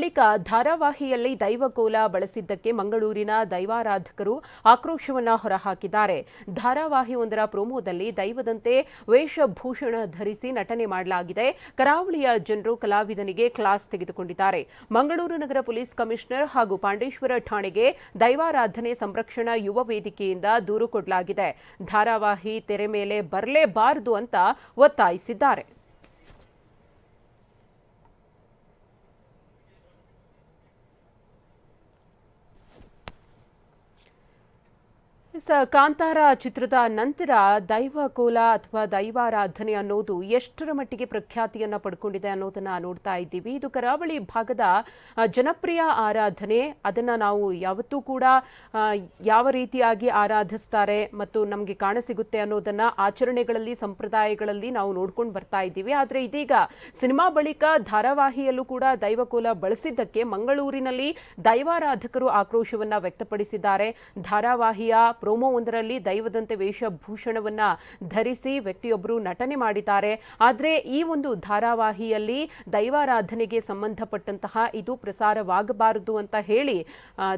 ಬಳಿಕ ಧಾರಾವಾಹಿಯಲ್ಲಿ ದೈವಕೋಲ ಬಳಸಿದ್ದಕ್ಕೆ ಮಂಗಳೂರಿನ ದೈವಾರಾಧಕರು ಆಕ್ರೋಶವನ್ನು ಹೊರಹಾಕಿದ್ದಾರೆ. ಧಾರಾವಾಹಿಯೊಂದರ ಪ್ರೋಮೋದಲ್ಲಿ ದೈವದಂತೆ ವೇಷಭೂಷಣ ಧರಿಸಿ ನಟನೆ ಮಾಡಲಾಗಿದೆ. ಕರಾವಳಿಯ ಜನರು ಕಲಾವಿದನಿಗೆ ಕ್ಲಾಸ್ ತೆಗೆದುಕೊಂಡಿದ್ದಾರೆ. ಮಂಗಳೂರು ನಗರ ಪೊಲೀಸ್ ಕಮಿಷನರ್ ಹಾಗೂ ಪಾಂಡೇಶ್ವರ ಠಾಣೆಗೆ ದೈವಾರಾಧನೆ ಸಂರಕ್ಷಣಾ ಯುವ ವೇದಿಕೆಯಿಂದ ದೂರು ಕೊಡಲಾಗಿದೆ. ಧಾರಾವಾಹಿ ತೆರೆ ಮೇಲೆ ಬರಲೇಬಾರದು ಅಂತ ಒತ್ತಾಯಿಸಿದ್ದಾರೆ. ಸ ಕಾಂತಾರ ಚಿತ್ರದ ನಂತರ ದೈವ ಕೋಲ ಅಥವಾ ದೈವಾರಾಧನೆ ಅನ್ನೋದು ಎಷ್ಟರ ಮಟ್ಟಿಗೆ ಪ್ರಖ್ಯಾತಿಯನ್ನು ಪಡ್ಕೊಂಡಿದೆ ಅನ್ನೋದನ್ನ ನೋಡ್ತಾ ಇದ್ದೀವಿ. ಇದು ಕರಾವಳಿ ಭಾಗದ ಜನಪ್ರಿಯ ಆರಾಧನೆ. ಅದನ್ನ ನಾವು ಯಾವತ್ತೂ ಕೂಡ ಯಾವ ರೀತಿಯಾಗಿ ಆರಾಧಿಸ್ತಾರೆ ಮತ್ತು ನಮಗೆ ಕಾಣಸಿಗುತ್ತೆ ಅನ್ನೋದನ್ನ ಆಚರಣೆಗಳಲ್ಲಿ, ಸಂಪ್ರದಾಯಗಳಲ್ಲಿ ನಾವು ನೋಡ್ಕೊಂಡು ಬರ್ತಾ ಇದ್ದೀವಿ. ಆದರೆ ಇದೀಗ ಸಿನಿಮಾ ಬಳಿಕ ಧಾರಾವಾಹಿಯಲ್ಲೂ ಕೂಡ ದೈವಕೋಲ ಬಳಸಿದ್ದಕ್ಕೆ ಮಂಗಳೂರಿನಲ್ಲಿ ದೈವಾರಾಧಕರು ಆಕ್ರೋಶವನ್ನ ವ್ಯಕ್ತಪಡಿಸಿದ್ದಾರೆ. ಧಾರಾವಾಹಿಯ ಪ್ರೋಮೋವೊಂದರಲ್ಲಿ ದೈವದಂತೆ ವೇಷಭೂಷಣವನ್ನ ಧರಿಸಿ ವ್ಯಕ್ತಿಯೊಬ್ಬರು ನಟನೆ ಮಾಡಿದ್ದಾರೆ. ಆದರೆ ಈ ಒಂದು ಧಾರಾವಾಹಿಯಲ್ಲಿ ದೈವಾರಾಧನೆಗೆ ಸಂಬಂಧಪಟ್ಟಂತಹ ಇದು ಪ್ರಸಾರವಾಗಬಾರದು ಅಂತ ಹೇಳಿ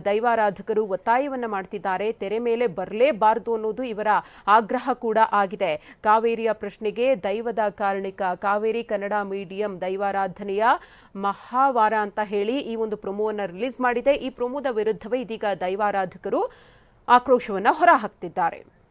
ದೈವಾರಾಧಕರು ಒತ್ತಾಯವನ್ನು ಮಾಡ್ತಿದ್ದಾರೆ. ತೆರೆ ಮೇಲೆ ಬರಲೇಬಾರದು ಅನ್ನೋದು ಇವರ ಆಗ್ರಹ ಕೂಡ ಆಗಿದೆ. ಕಾವೇರಿಯ ಪ್ರಶ್ನೆಗೆ ದೈವದ ಕಾರಣಿಕ ಕಾವೇರಿ ಕನ್ನಡ ಮೀಡಿಯಂ ದೈವಾರಾಧನೆಯ ಮಹಾವಾರ ಅಂತ ಹೇಳಿ ಈ ಒಂದು ಪ್ರೊಮೋವನ್ನು ರಿಲೀಸ್ ಮಾಡಿದೆ. ಈ ಪ್ರೊಮೋದ ವಿರುದ್ಧವೇ ಇದೀಗ ದೈವಾರಾಧಕರು ಆಕ್ರೋಶವನ್ನ ಹೊರಹಾಕ್ತಿದ್ದಾರೆ.